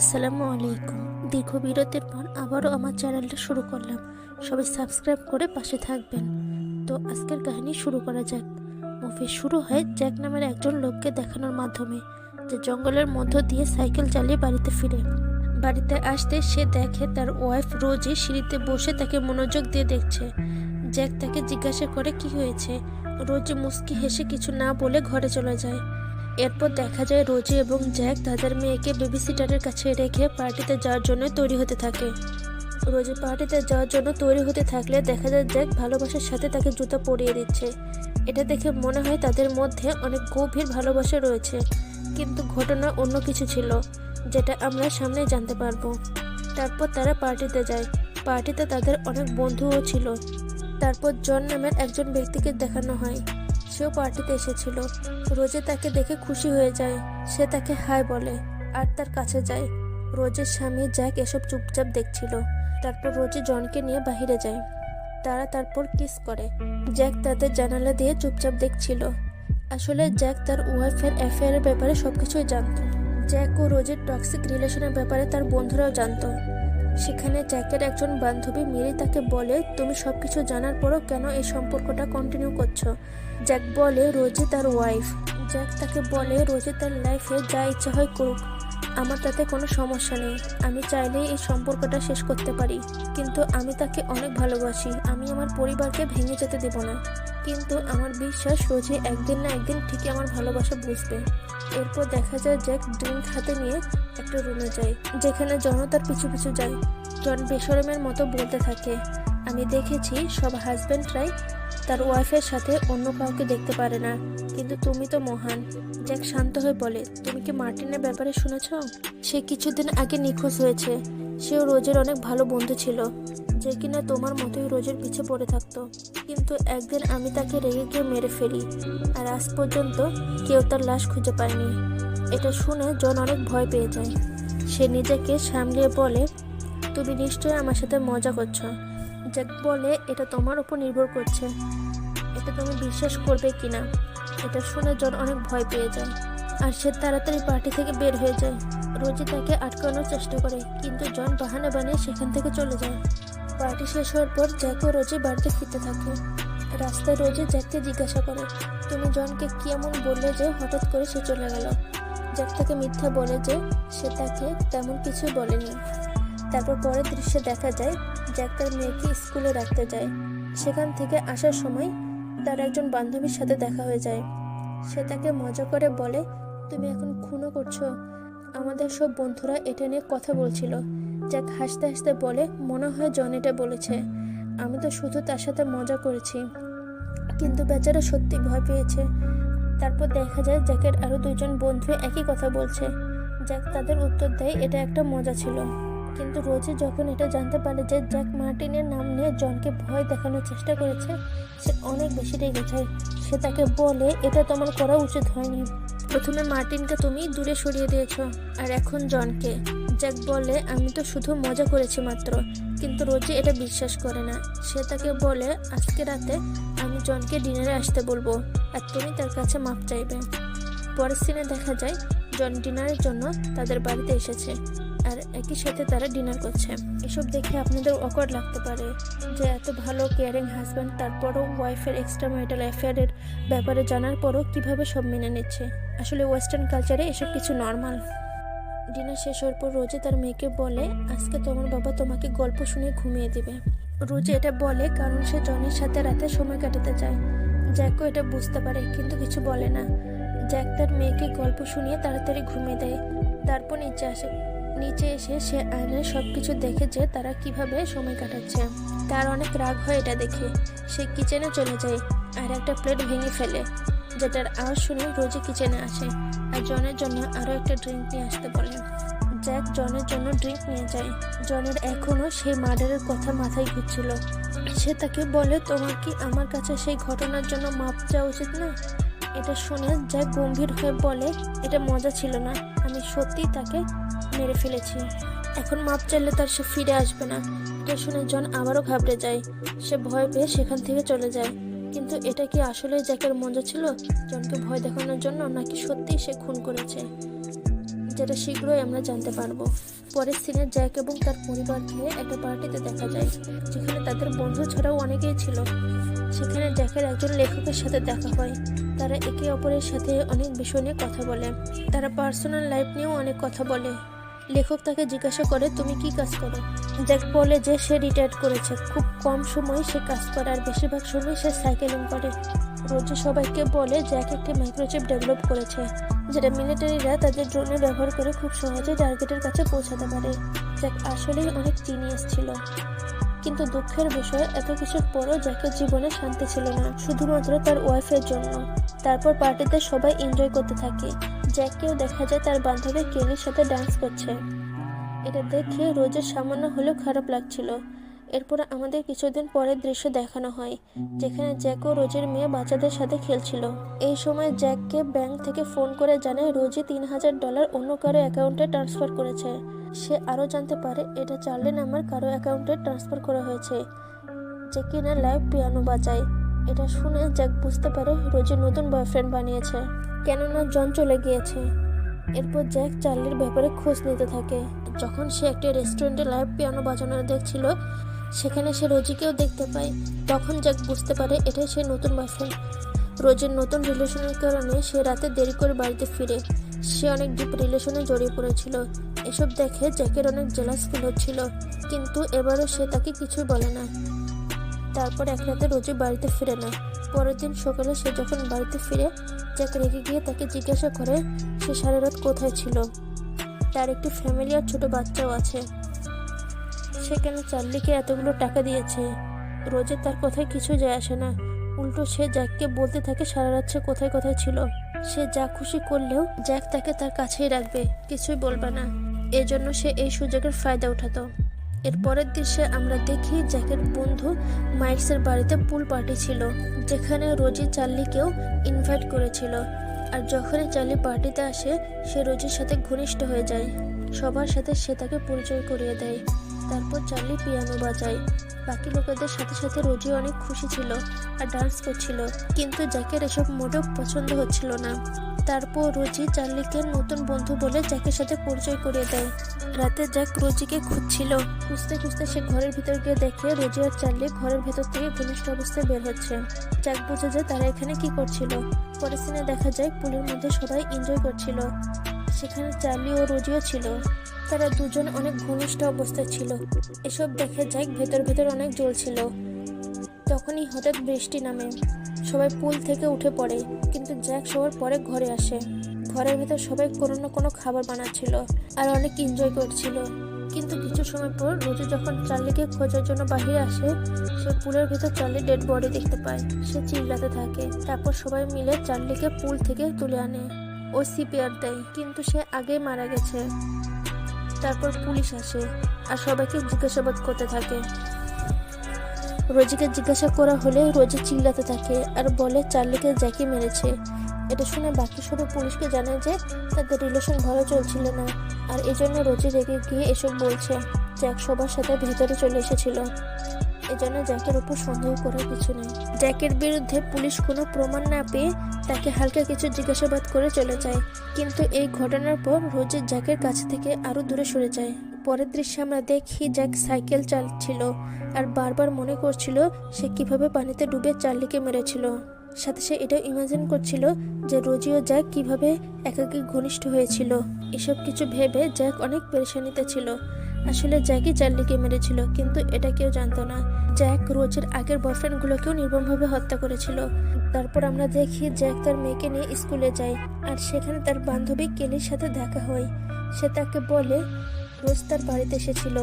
আসসালামু আলাইকুম। দীর্ঘ বিরতির পর আবারও আমার চ্যানেলটা শুরু করলাম। সবাই সাবস্ক্রাইব করে পাশে থাকবেন। তো আজকের কাহিনী শুরু করা যাক। মুভি শুরু হয় জ্যাক নামের একজন লোককে দেখানোর মাধ্যমে, যে জঙ্গলের মধ্য দিয়ে সাইকেল চালিয়ে বাড়িতে ফিরে। বাড়িতে আসতে সে দেখে তার ওয়াইফ রোজই সিঁড়িতে বসে তাকে মনোযোগ দিয়ে দেখছে। জ্যাক তাকে জিজ্ঞাসা করে, কি হয়েছে? রোজি মুস্কি হেসে কিছু না বলে ঘরে চলে যায়। এরপর দেখা যায় রোজি এবং জ্যাক তাদের মেয়েকে বেবি সিটারের কাছে রেখে পার্টিতে যাওয়ার জন্য তৈরি হতে থাকে। রোজি পার্টিতে যাওয়ার জন্য তৈরি হতে থাকলে দেখা যায় জ্যাক ভালোবাসার সাথে তাকে জুতো পরিয়ে দিচ্ছে। এটা দেখে মনে হয় তাদের মধ্যে অনেক গভীর ভালোবাসা রয়েছে, কিন্তু ঘটনা অন্য কিছু ছিল, যেটা আমরা সামনে জানতে পারব। তারপর তারা পার্টিতে যায়। পার্টিতে তাদের অনেক বন্ধুও ছিল। তারপর জন নামের একজন ব্যক্তিকে দেখানো হয়। সেও পার্টিতে এসেছিল। রোজে তাকে দেখে খুশি হয়ে যায়। সে তাকে হাই বলে, আর তার কাছে যায় রোজের স্বামী জ্যাক এসব চুপচাপ দেখছিল। তারপর রোজে জনকে নিয়ে বাহিরে যায়। তারা তারপর কিস করে। জ্যাক তাদের জানালা দিয়ে চুপচাপ দেখছিল। আসলে জ্যাক তার ওয়াইফের অ্যাফেয়ারের ব্যাপারে সবকিছুই জানতো। জ্যাক ও রোজের টক্সিক রিলেশনের ব্যাপারে তার বন্ধুরাও জানতো। সেখানে জ্যাকের একজন বান্ধবী মেরি তাকে বলে, তুমি সবকিছু জানার পরও কেন এই সম্পর্কটা কন্টিনিউ করছ? জ্যাক বলে, রোজি তার ওয়াইফ জ্যাক তাকে বলে, রোজি তার লাইফে যা ইচ্ছা হয় করুক। আমার তাতে কোনো সমস্যা নেই। আমি চাইলেই এই সম্পর্কটা শেষ করতে পারি। কিন্তু আমি তাকে অনেক ভালোবাসি। আমি আমার পরিবারকে ভেঙে যেতে দেব না। কিন্তু আমার বিশ্বাস, রোজি একদিন না একদিন ঠিকই আমার ভালোবাসা বুঝবে। এরপর দেখা যায় জ্যাক ড্রিঙ্ক হাতে নিয়ে একটা রুমে যায় যেখানে জন তার পিছু পিছু যায় জন বেসরমের মতো বলতে থাকে। আমি দেখেছি সব হাজব্যান্ডরাই তার ওয়াইফের সাথে অন্য কাউকে দেখতে পারে না। কিন্তু তুমি তো মহান। জ্যাক শান্ত হয়ে বলে, তুমি কি মার্টিনের ব্যাপারে শুনেছ? সে কিছুদিন আগে নিখোঁজ হয়েছে। সেও রোজের অনেক ভালো বন্ধু ছিল, যে কিনা তোমার মতোই রোজের পিছে পড়ে থাকতো। কিন্তু একদিন আমি তাকে রেগে গিয়ে মেরে ফেলি, আর আজ পর্যন্ত কেউ তার লাশ খুঁজে পায়নি। এটা শুনে জন অনেক ভয় পেয়ে যায়। সে নিজেকে সামলিয়ে বলে, তুমি নিশ্চয়ই আমার সাথে মজা করছ। জ্যাক বলে, এটা তোমার উপর নির্ভর করছে। এটা তুমি বিশ্বাস করবে কিনা, এটা শুনে জন অনেক ভয় পেয়ে যায়। আর সে তাড়াতাড়ি পার্টি থেকে বের হয়ে যায়। রোজি তাকে আটকানোর চেষ্টা করে, কিন্তু জন বাহানা বানিয়ে সেখান থেকে চলে যায়। পার্টি শেষ হওয়ার পর জ্যাক ও রোজি বাড়িতে ফিরতে থাকে। রাস্তায় রোজি জ্যাককে জিজ্ঞাসা করে, তুমি জনকে কি এমন বললে যে হঠাৎ করে সে চলে গেল? জ্যাক তাকে মিথ্যা বলে যে সে তাকে তেমন কিছু বলেনি। তারপর পরের দৃশ্যে দেখা যায় জ্যাক তার মেয়েকে স্কুলে রাখতে যায়। সেখান থেকে আসার সময় তার একজন বান্ধবীর সাথে দেখা হয়ে যায়। সে তাকে মজা করে বলে, তুমি এখন খুনও করছ। আমাদের সব বন্ধুরা এটা নিয়ে কথা বলছিল। জ্যাক হাসতে হাসতে বলে, মনে হয় জন এটা বলেছে। আমি তো শুধু তার সাথে মজা করেছি। কিন্তু বেচারা সত্যি ভয় পেয়েছে। তারপর দেখা যায় জ্যাকের আরও দুজন বন্ধু একই কথা বলছে। জ্যাক তাদের উত্তর দেয়, এটা একটা মজা ছিল। কিন্তু রোজি যখন এটা জানতে পারে যে জ্যাক মার্টিনের নাম নিয়ে জনকে ভয় দেখানোর চেষ্টা করেছে, সে অনেক বেশি রেগে যায়। সে তাকে বলে, এটা তোমার করা উচিত হয়নি। প্রথমে মার্টিনকে তুমি দূরে সরিয়ে দিয়েছ, আর এখন জনকে। জ্যাক বলে, আমি তো শুধু মজা করেছি মাত্র। কিন্তু রোজি এটা বিশ্বাস করে না। সে তাকে বলে, আজকে রাতে আমি জনকে ডিনারে আসতে বলব। আর তুমি তার কাছে মাপ চাইবে। পরের সিনে দেখা যায়, জন ডিনারের জন্য তাদের বাড়িতে এসেছে। আর একই সাথে তারা ডিনার করছে। এসব দেখে আপনাদের অকওয়ার্ড লাগতে পারে যে এত ভালো কেয়ারিং হাজব্যান্ড তারপরও ওয়াইফের এক্সট্রা ম্যারিটাল অ্যাফেয়ারের ব্যাপারে জানার পরও কীভাবে সব মেনে নিচ্ছে? আসলে ওয়েস্টার্ন কালচারে এসব কিছু নর্মাল ডিনার শেষ হওয়ার পর রোজে তার মেয়েকে বলে, আজকে তোমার বাবা তোমাকে গল্প শুনে ঘুমিয়ে দিবে। রোজে এটা বলে কারণ সে জনের সাথে রাতে সময় কাটাতে চায়। জ্যাকও এটা বুঝতে পারে, কিন্তু কিছু বলে না। জ্যাক তার মেয়েকে গল্প শুনিয়ে তাড়াতাড়ি ঘুমিয়ে দেয়। তারপর নিচে আসে। নিচে এসে সে আয়নায় সব কিছু দেখে যে তারা কীভাবে সময় কাটাচ্ছে। তার অনেক রাগ হয় এটা দেখে। সে কিচেনে চলে যায় আর একটা প্লেট ভেঙে ফেলে। যেটার আওয়াজ শুনে রোজে কিচেনে আসে। আর জনের জন্য আরও একটা ড্রিঙ্ক নিয়ে আসতে বলে জ্যাক জনের জন্য ড্রিঙ্ক নিয়ে যায় জনের এখনও সেই মার্ডারের কথা মাথায় ঘুরছিল। সে তাকে বলে, তোমার কি আমার কাছে সেই ঘটনার জন্য মাপ চাওয়া উচিত না? এটা শুনে জ্যাক গম্ভীর হয়ে বলে, এটা মজা ছিল না। আমি সত্যিই তাকে মেরে ফেলেছি। এখন মাপ চাইলে তার সে ফিরে আসবে না। এটা শুনে জন আবারও ঘাবড়ে যায়। সে ভয় পেয়ে সেখান থেকে চলে যায়। কিন্তু এটা কি আসলে জ্যাকের মজা ছিল? জনকে ভয় দেখানোর জন্য নাকি সত্যিই সে খুন করেছে? যেটা শীঘ্রই আমরা জানতে পারব। পরের সিনে জ্যাক এবং তার পরিবারকে একটা পার্টিতে দেখা যায়, যেখানে তাদের বন্ধু ছাড়াও অনেকেই ছিল। সেখানে জ্যাকের একজন লেখকের সাথে দেখা হয়। তারা একে অপরের সাথে অনেক বিষয় নিয়ে কথা বলে। তারা পার্সোনাল লাইফ নিয়েও অনেক কথা বলে। লেখক তাকে জিজ্ঞাসা করে, তুমি কি কাজ করো? জ্যাক বলে যে সে রিটায়ার করেছে। খুব কম সময়ে সে কাজ করে আর বেশিরভাগ সময় সে সাইকেলিং করে। রোজে সবাইকে বলে জ্যাক একটি মাইক্রোচিপ ডেভেলপ করেছে, যেটা মিলিটারিরা তাদের ড্রোনে ব্যবহার করে খুব সহজে টার্গেটের কাছে পৌঁছাতে পারে। জ্যাক আসলেই অনেক জিনিয়াস ছিল। কিন্তু দুঃখের বিষয়, এত কিছুর পরও জ্যাকের জীবনে শান্তি ছিল না, শুধুমাত্র তার ওয়াইফের জন্য। তারপর পার্টিতে সবাই এনজয় করতে থাকে। জ্যাককেও দেখা যায় তার বান্ধবী কেলির সাথে ডান্স করছে। এটা দেখে রোজের সামান্য হলেও খারাপ লাগছিল। এরপর আমাদের কিছুদিন পরের দৃশ্য দেখানো হয়, যেখানে জ্যাক ও রোজের মেয়ে বাচ্চাদের সাথে খেলছিল। এই সময় জ্যাককে ব্যাংক থেকে ফোন করে জানায় রোজই তিন হাজার ডলার অন্য কারও অ্যাকাউন্টে ট্রান্সফার করেছে। সে আরও জানতে পারে এটা চার্লি আমার কারও অ্যাকাউন্টে ট্রান্সফার করা হয়েছে, যে কিনা লাইভ পিয়ানো বাজায়। এটা শুনে জ্যাক বুঝতে পারে রোজের নতুন বয়ফ্রেন্ড বানিয়েছে। কেননা জন চলে গিয়েছে। এরপর জ্যাক চার্লির ব্যাপারে খোঁজ নিতে থাকে। যখন সে একটি রেস্টুরেন্টে লাইভ পিয়ানো বাজানো দেখছিল সেখানে সে রোজিকেও দেখতে পায়। তখন জ্যাক বুঝতে পারে এটাই সে নতুন বয়ফ্রেন্ড। রোজের নতুন রিলেশনের কারণে সে রাতে দেরি করে বাড়িতে ফিরে। সে অনেক ডিপ রিলেশনে জড়িয়ে পড়েছিল। এসব দেখে জ্যাকের অনেক জেলাস ফিল হচ্ছিল। কিন্তু এবারও সে তাকে কিছুই বলে না। তারপর এক রাতে রোজি বাড়িতে ফিরে না। পরের দিন সকালে সে যখন বাড়িতে ফিরে জ্যাক রেগে গিয়ে তাকে জিজ্ঞাসা করে সে সারা রাত কোথায় ছিল। তার একটি ফ্যামিলি আর ছোট বাচ্চাও আছে। সেখানে চার্লিকে এতগুলো টাকা দিয়েছে? রোজের তার কথায় কিছু যায় আসে না। উল্টো সে জ্যাককে বলতে থাকে সারা রাত সে কোথায় কোথায় ছিল। সে যা খুশি করলেও জ্যাক তাকে তার কাছেই রাখবে, কিছুই বলবে না। এজন্য সে এই সুযোগের ফায়দা উঠাতো। এর পরের দৃশ্যে আমরা দেখি জ্যাকের বন্ধু মাইক্সের বাড়িতে পুল পার্টি ছিল, যেখানে রোজি চার্লিকেও ইনভাইট করেছিল। আর যখনই চার্লি পার্টিতে আসে, সে রোজির সাথে ঘনিষ্ঠ হয়ে যায়। সবার সাথে সে তাকে পরিচয় করিয়ে দেয়। তারপর চার্লি পিয়ানো বাজায়। বাকি লোকেদের সাথে সাথে রোজি অনেক খুশি ছিল আর ডান্স করছিল। কিন্তু জ্যাকের এসব মোটেও পছন্দ হচ্ছিল না। তারপর রোজি চার্লিকে নতুন বন্ধু বলে জ্যাকের সাথে পরিচয় করিয়ে দেয়। রাতে জ্যাক রোজিকে খুঁজছিল। খুঁজতে খুঁজতে সে ঘরের ভিতর গিয়ে দেখে রোজি আর চার্লি ঘরের ভেতর থেকে ঘনিষ্ঠ অবস্থায় বের হচ্ছে। জ্যাক বুঝে যে তারা এখানে কি করছিল। পরের সিনে দেখা যায় পুলের মধ্যে সবাই এনজয় করছিল। সেখানে চার্লি ও রোজিও ছিল। তারা দুজন অনেক ঘনিষ্ঠ অবস্থায় ছিল। এসব দেখে জ্যাক ভেতর ভেতর অনেক জ্বলছিল। তখনই হঠাৎ বৃষ্টি নামে। সবাই পুল থেকে উঠে পড়ে, কিন্তু জ্যাক সবার পরে ঘরে আসে। ঘরের ভেতর সবাই কোনো না কোনো খাবার বানাচ্ছিল আর অনেক এনজয় করছিল। কিন্তু কিছু সময় পর রোজু যখন চার্লিকে খোঁজার জন্য বাহিরে আসে, সে পুলের ভেতর চার্লি ডেড বডি দেখতে পায়। সে চিল্লাতে থাকে। তারপর সবাই মিলে চার্লিকে পুল থেকে তুলে আনে ও সিপিআর দেয়, কিন্তু সে আগেই মারা গেছে। তারপর পুলিশ আসে আর সবাইকে জিজ্ঞাসাবাদ করতে থাকে। রোজিকে জিজ্ঞাসা করা হলে রোজি চিল্লাতে থাকে আর বলে, চার্লিকে জ্যাকি মেরেছে। এটা শুনে বাকি সবাই পুলিশকে জানায় যে তাদের রিলেশন ভালো চলছিল না। আর এই জন্য রোজি রেগে গিয়ে এসব বলছে। জ্যাক সবার সাথে ভেতরে চলে এসেছিল। এজন্য জ্যাকের উপর সন্দেহ করার কিছু নেই। জ্যাকের বিরুদ্ধে পুলিশ কোনো প্রমাণ না পেয়ে তাকে হালকা কিছু জিজ্ঞাসাবাদ করে চলে যায়। কিন্তু এই ঘটনার পর রোজি জ্যাকের কাছ থেকে আরও দূরে সরে যায়। পরের দৃশ্যে আমরা দেখি জ্যাক সাইকেল চালাচ্ছিল আর বারবার মনে করছিল সে কীভাবে পানিতে ডুবে চার্লিকে মেরেছিল। সাথে সে এটাও ইমাজিন করছিল যে রোজি ও জ্যাক কীভাবে একাকী ঘনিষ্ঠ হয়েছিল। এসব কিছু ভেবে জ্যাক অনেক পেরেশানিতে ছিল। আসলে জ্যাকই চার্লিকে মেরেছিল, কিন্তু এটা কেউ জানতো না। জ্যাক রোজের আগের বয়ফ্রেন্ডগুলোকেও নির্মমভাবে হত্যা করেছিল। তারপর আমরা দেখি জ্যাক তার মেয়েকে নিয়ে স্কুলে যায় আর সেখানে তার বান্ধবী কেলির সাথে দেখা হয়। সে তাকে বলে রোজ তার বাড়িতে এসেছিল।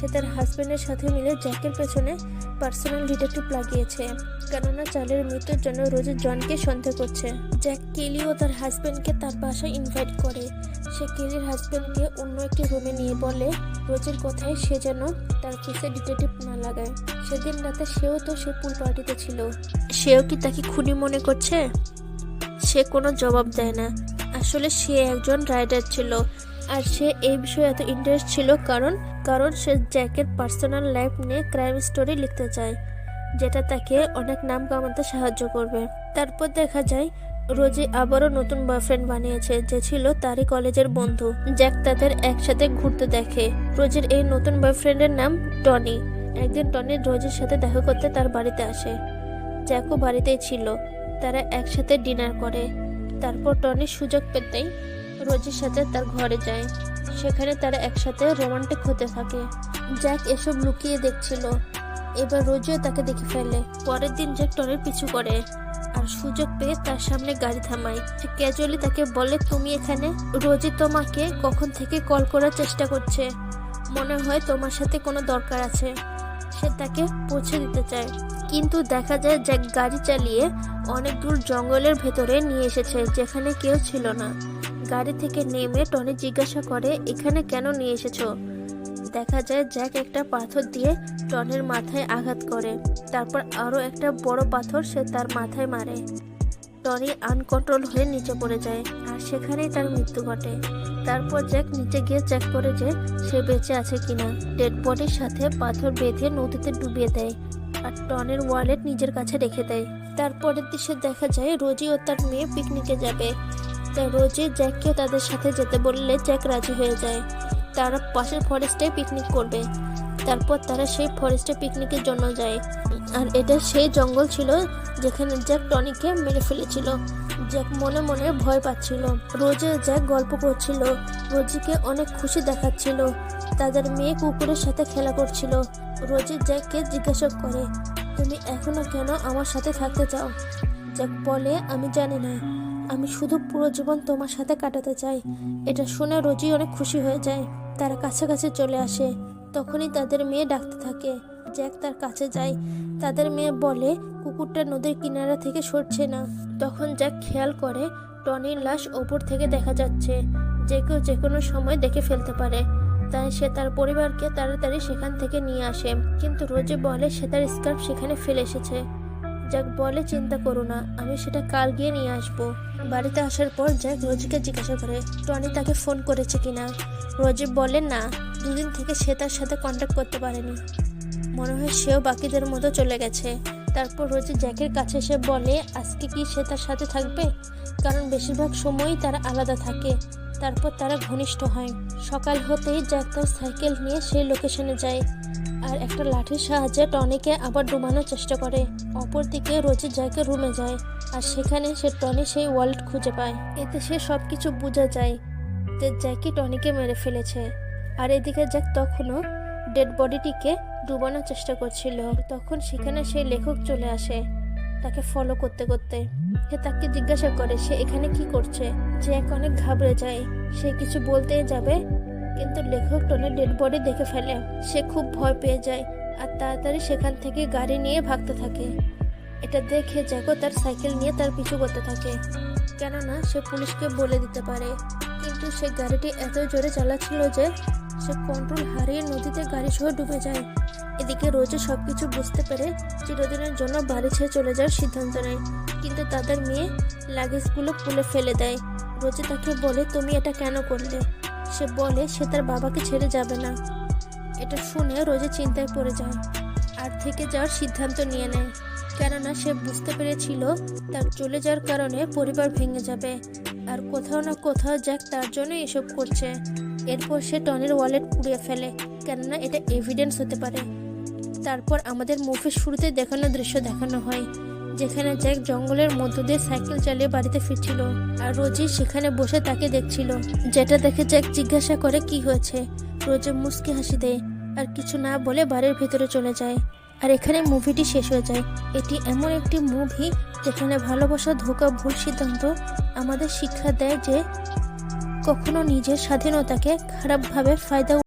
সে তার হাজব্যান্ডের সাথে মিলে জ্যাকের পেছনে পার্সোনাল ডিটেকটিভ লাগিয়েছে। কেননা চালের মৃত্যুর জন্য রোজের জনকে সন্দেহ করছে। জ্যাক কেলি ও তার হাজব্যান্ডকে তার বাসায় ইনভাইট করে। সে কেলির হাজবেন্ডকে অন্য একটি রুমে নিয়ে বলে, রোজের কথায় সে যেন তার কেসে ডিটেকটিভ না লাগায়। সেদিন রাতে সেও তো সে পুল পার্টিতে ছিল। সেও কি তাকে খুনি মনে করছে? সে কোনো জবাব দেয় না। আসলে সে একজন রাইডার ছিল। আর সে এই বিষয়ে এত ইন্টারেস্ট ছিল কারণ কারণ সে জ্যাকের পার্সোনাল লাইফ নিয়ে ক্রাইম স্টোরি লিখতে চায়, যেটা তাকে অনেক নাম কামাতে সাহায্য করবে। তারপর দেখা যায়, রোজি আবারও নতুন বয়ফ্রেন্ড বানিয়েছে, যে ছিল তারই কলেজের বন্ধু। জ্যাক তাদের একসাথে ঘুরতে দেখে। রোজের এই নতুন বয়ফ্রেন্ডের নাম টনি একদিন টনি রোজের সাথে দেখা করতে তার বাড়িতে আসে। জ্যাকও বাড়িতেই ছিল। তারা একসাথে ডিনার করে। তারপর টনি সুযোগ পেতেই রোজির সাথে তার ঘরে যায়। সেখানে তারা একসাথে রোমান্টিক হতে থাকে। জ্যাক এসব লুকিয়ে দেখছিল। এবার রোজিও তাকে দেখে ফেলে। পরের দিন জ্যাক টনির পিছু করে আর সুযোগ পেয়ে তার সামনে গাড়ি থামায়। ক্যাজুয়ালি তাকে বলে, তুমি এখানে? রোজি তোমাকে কখন থেকে কল করার চেষ্টা করছে। মনে হয় তোমার সাথে কোনো দরকার আছে। সে তাকে পৌঁছে দিতে চায়। কিন্তু দেখা যায় জ্যাক গাড়ি চালিয়ে অনেক দূর জঙ্গলের ভেতরে নিয়ে এসেছে, যেখানে কেউ ছিল না। গাড়ি থেকে নেমে টনি জিজ্ঞাসা করে, এখানে কেন নিয়ে এসেছ? দেখা যায় জ্যাক একটা পাথর দিয়ে টনের মাথায় আঘাত করে। তারপর আরও একটা বড় পাথর সে তার মাথায় মারে। টনি আনকন্ট্রোল হয়ে নিচে পড়ে যায়, আর সেখানেই তার মৃত্যু ঘটে। তারপর জ্যাক নিচে গিয়ে চেক করে যে সে বেঁচে আছে কিনা। ডেড বডির সাথে পাথর বেঁধে নদীতে ডুবিয়ে দেয়, আর টনের ওয়ালেট নিজের কাছে রেখে দেয়। তারপরের দৃশ্যে দেখা যায় রোজি ও তার মেয়ে পিকনিকে যাবে। রোজি জ্যাককে তাদের সাথে যেতে বললে জ্যাক রাজি হয়ে যায়। তারা পাশের ফরেস্টে পিকনিক করবে। তারপর তারা সেই ফরেস্টে পিকনিকের জন্য যায়। আর এটা সেই জঙ্গল ছিল যেখানে জ্যাক টনিকে মেরে ফেলেছিল। জ্যাক মনে মনে ভয় পাচ্ছিল। রোজে জ্যাক গল্প করছিল। রোজিকে অনেক খুশি দেখাচ্ছিল। তাদের মেয়ে কুকুরের সাথে খেলা করছিল। রোজি জ্যাককে জিজ্ঞাসা করে, তুমি এখনও কেন আমার সাথে থাকতে চাও? জ্যাক বলে, আমি জানি না। আমি শুধু পুরো জীবন তোমার সাথে কাটাতে চাই। এটা শুনে রোজি অনেক খুশি হয়ে যায়। তারা কাছাকাছি চলে আসে। তখনই তাদের মেয়ে ডাকতে থাকে। জ্যাক তার কাছে যায়। তাদের মেয়ে বলে, কুকুরটা নদীর কিনারা থেকে সরছে না। তখন জ্যাক খেয়াল করে, টনির লাশ ওপর থেকে দেখা যাচ্ছে। যে কেউ যে কোনো সময় দেখে ফেলতে পারে। তাই সে তার পরিবারকে তাড়াতাড়ি সেখান থেকে নিয়ে আসে। কিন্তু রোজে বলে, সে তার স্কার্ফ সেখানে ফেলে এসেছে। জ্যাক বলে চিন্তা করো না, আমি সেটা কাল গিয়ে নিয়ে আসব। বাড়িতে আসার পর জ্যাক রোজিকে জিজ্ঞাসা করে, টনি তাকে ফোন করেছে কিনা? রোজি বলে না, দুদিন থেকে সে তার সাথে কন্ট্যাক্ট করতে পারেনি। মনে হয় সেও বাকিদের মতো চলে গেছে। তারপর রোজি জ্যাকের কাছে এসে বলে, আজকে কি সে তার সাথে থাকবে? কারণ বেশিরভাগ সময়ই তারা আলাদা থাকে। তারপর তারা ঘনিষ্ঠ হয়। সকাল হতেই জ্যাক তার সাইকেল নিয়ে সেই লোকেশনে যায় আর একটা লাঠির সাহায্যে টনিকে আবার ডুবানোর চেষ্টা করে। অপরদিকে রোজি জ্যাকের রুমে যায় আর সেখানে সে টনি সেই ওয়ালেট খুঁজে পায়। এতে সে সব কিছু বোঝা যায় যে জ্যাকি টনিকে মেরে ফেলেছে। আর এদিকে জ্যাক তখনও ডেড বডিটিকে ডুবানোর চেষ্টা করছিল। তখন সেখানে সেই লেখক চলে আসে। তাকে ফলো করতে করতে। সে তাকে জিজ্ঞাসা করে, সে এখানে কি করছে? জ্যাক অনেক ঘাবড়ে যায়। সে কিছু বলতেই যাবে, কিন্তু লেখক টনের ডেড বডি দেখে ফেলে। সে খুব ভয় পেয়ে যায় আর তাড়াতাড়ি সেখান থেকে গাড়ি নিয়ে ভাগতে থাকে। এটা দেখে জ্যাকও তার সাইকেল নিয়ে তার পিছু করতে থাকে। কেননা সে পুলিশকে বলে দিতে পারে। কিন্তু সে গাড়িটি এত জোরে চালাচ্ছিল যে সে কন্ট্রোল হারিয়ে নদীতে গাড়ি সহ ডুবে যায়। এদিকে রোজে সবকিছু বুঝতে পেরে চিরদিনের জন্য বাড়ি ছেড়ে চলে যাওয়ার সিদ্ধান্ত নেয়। কিন্তু তাদের মেয়ে লাগেজগুলো খুলে ফেলে দেয়। রোজে তাকে বলে, তুমি এটা কেন করলে? সে বলে, সে তার বাবাকে ছেড়ে যাবে না। এটা শুনে রোজে চিন্তায় পড়ে যায়। আর থেকে যাওয়ার সিদ্ধান্ত নিয়ে নেয়। কেননা সে বুঝতে পেরেছিল তার চলে যাওয়ার কারণে পরিবার ভেঙে যাবে। আর কোথাও না কোথাও জ্যাক তার জন্য এসব করছে। এরপর সে টনির ওয়ালেট পুড়িয়ে ফেলে। কেননা এটা এভিডেন্স হতে পারে। তারপর আমাদের মুভির শুরুতে দেখানো দৃশ্য দেখানো হয়, যেখানে জ্যাক জঙ্গলের মধ্য দিয়ে সাইকেল চালিয়ে বাড়িতে ফিরছিল আর রোজি সেখানে বসে তাকে দেখছিল। যেটা দেখে জ্যাক জিজ্ঞাসা করে কি হয়েছে। রোজি মুস্কি হাসি দেয় আর কিছু না বলে বাড়ির ভিতরে চলে যায়। আর এখানে মুভিটি শেষ হয়ে যায়। এটি এমন একটি মুভি যেখানে ভালোবাসা ধোকা ভুল সিদ্ধান্ত আমাদের শিক্ষা দেয় যে কখনো নিজের স্বাধীনতাকে খারাপভাবে ফায়দা